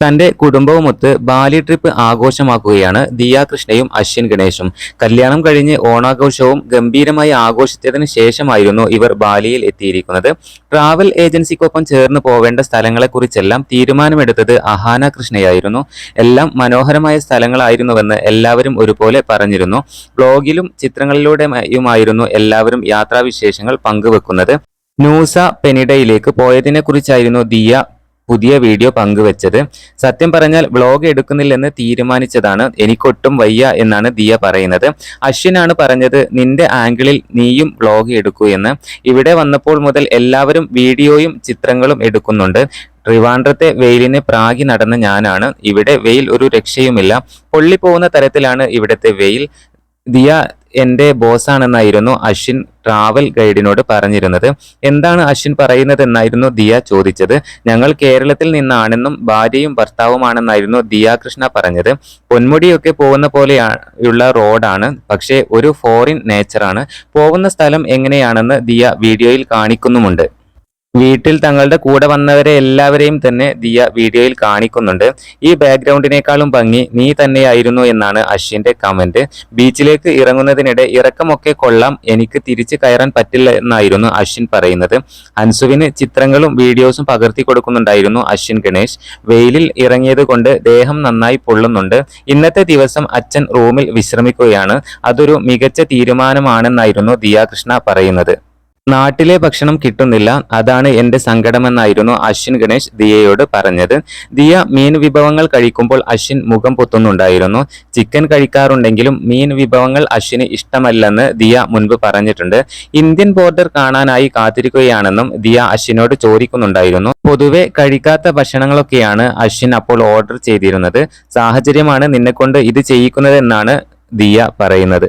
തന്റെ കുടുംബവുമൊത്ത് Bali trip ആഘോഷമാക്കുകയാണ് ദിയ കൃഷ്ണയും അശ്വിൻ ഗണേശും. കല്യാണം കഴിഞ്ഞ് ഓണാഘോഷവും ഗംഭീരമായി ആഘോഷിച്ചതിന് ശേഷമായിരുന്നു ഇവർ ബാലിയിൽ എത്തിയിരിക്കുന്നത്. ട്രാവൽ ഏജൻസിക്കൊപ്പം ചേർന്ന് പോവേണ്ട സ്ഥലങ്ങളെക്കുറിച്ചെല്ലാം തീരുമാനമെടുത്തത് അഹാന കൃഷ്ണയായിരുന്നു. എല്ലാം മനോഹരമായ സ്ഥലങ്ങളായിരുന്നുവെന്ന് എല്ലാവരും ഒരുപോലെ പറഞ്ഞിരുന്നു. ബ്ലോഗിലും ചിത്രങ്ങളിലൂടെയുമായിരുന്നു എല്ലാവരും യാത്രാവിശേഷങ്ങൾ പങ്കുവെക്കുന്നത്. നൂസ പെനിഡയിലേക്ക് പോയതിനെക്കുറിച്ചായിരുന്നു ദിയ പുതിയ വീഡിയോ പങ്കുവച്ചത്. സത്യം പറഞ്ഞാൽ വ്ളോഗ് എടുക്കുന്നില്ലെന്ന് തീരുമാനിച്ചതാണ് എനിക്കൊട്ടും വയ്യ എന്നാണ് ദിയ പറയുന്നത്. അശ്വിനാണ് പറഞ്ഞത് നിന്റെ ആംഗിളിൽ നീയും വ്ളോഗ് എടുക്കൂ എന്ന്. ഇവിടെ വന്നപ്പോൾ മുതൽ എല്ലാവരും വീഡിയോയും ചിത്രങ്ങളും എടുക്കുന്നുണ്ട്. ട്രിവാൻഡ്രത്തെ വെയിലിനെ പ്രാഗി നടന്ന ഞാനാണ്. ഇവിടെ വെയിൽ ഒരു രക്ഷയുമില്ല. പൊള്ളിപ്പോകുന്ന തരത്തിലാണ് ഇവിടുത്തെ വെയിൽ. ദിയ എന്റെ ബോസാണെന്നായിരുന്നു അശ്വിൻ ട്രാവൽ ഗൈഡിനോട് പറഞ്ഞിരുന്നത്. എന്താണ് അശ്വിൻ പറയുന്നതെന്നായിരുന്നു ദിയ ചോദിച്ചത്. ഞങ്ങൾ കേരളത്തിൽ നിന്നാണെന്നും ഭാര്യയും ഭർത്താവുമാണെന്നായിരുന്നു ദിയ കൃഷ്ണ പറഞ്ഞത്. പൊന്മുടിയൊക്കെ പോകുന്ന പോലെയുള്ള റോഡാണ് പക്ഷേ ഒരു ഫോറിൻ നേച്ചറാണ് പോകുന്ന സ്ഥലം എങ്ങനെയാണെന്ന് ദിയ വീഡിയോയിൽ കാണിക്കുന്നുമുണ്ട്. വീട്ടിൽ തങ്ങളുടെ കൂടെ വന്നവരെ എല്ലാവരെയും തന്നെ ദിയ വീഡിയോയിൽ കാണിക്കുന്നുണ്ട്. ഈ ബാക്ക്ഗ്രൗണ്ടിനേക്കാളും ഭംഗി നീ തന്നെയായിരുന്നു എന്നാണ് അശ്വിന്റെ കമന്റ് ബീച്ചിലേക്ക് ഇറങ്ങുന്നതിനിടെ ഇറക്കമൊക്കെ കൊള്ളാം എനിക്ക് തിരിച്ചു കയറാൻ പറ്റില്ല എന്നായിരുന്നു അശ്വിൻ പറയുന്നത്. അൻസുവിന് ചിത്രങ്ങളും വീഡിയോസും പകർത്തി കൊടുക്കുന്നുണ്ടായിരുന്നു അശ്വിൻ ഗണേഷ്. വെയിലിൽ ഇറങ്ങിയത് ദേഹം നന്നായി പൊള്ളുന്നുണ്ട്. ഇന്നത്തെ ദിവസം അച്ഛൻ റൂമിൽ വിശ്രമിക്കുകയാണ്. അതൊരു മികച്ച തീരുമാനമാണെന്നായിരുന്നു ദിയാകൃഷ്ണ പറയുന്നത്. നാട്ടിലെ ഭക്ഷണം കിട്ടുന്നില്ല. അതാണ് എന്റെ സങ്കടമെന്നായിരുന്നു അശ്വിൻ ഗണേഷ് ദിയയോട് പറഞ്ഞത്. ദിയ മീൻ വിഭവങ്ങൾ കഴിക്കുമ്പോൾ അശ്വിൻ മുഖം പൊത്തുന്നുണ്ടായിരുന്നു. ചിക്കൻ കഴിക്കാറുണ്ടെങ്കിലും മീൻ വിഭവങ്ങൾ അശ്വിന് ഇഷ്ടമല്ലെന്ന് ദിയ മുൻപ് പറഞ്ഞിട്ടുണ്ട്. ഇന്ത്യൻ ബോർഡർ കാണാനായി കാത്തിരിക്കുകയാണെന്നും ദിയ അശ്വിനോട് ചോദിക്കുന്നുണ്ടായിരുന്നു. പൊതുവെ കഴിക്കാത്ത ഭക്ഷണങ്ങളൊക്കെയാണ് അശ്വിൻ അപ്പോൾ ഓർഡർ ചെയ്തിരുന്നത്. സാഹചര്യമാണ് നിന്നെക്കൊണ്ട് ഇത് ചെയ്യിക്കുന്നതെന്നാണ് ദിയ പറയുന്നത്.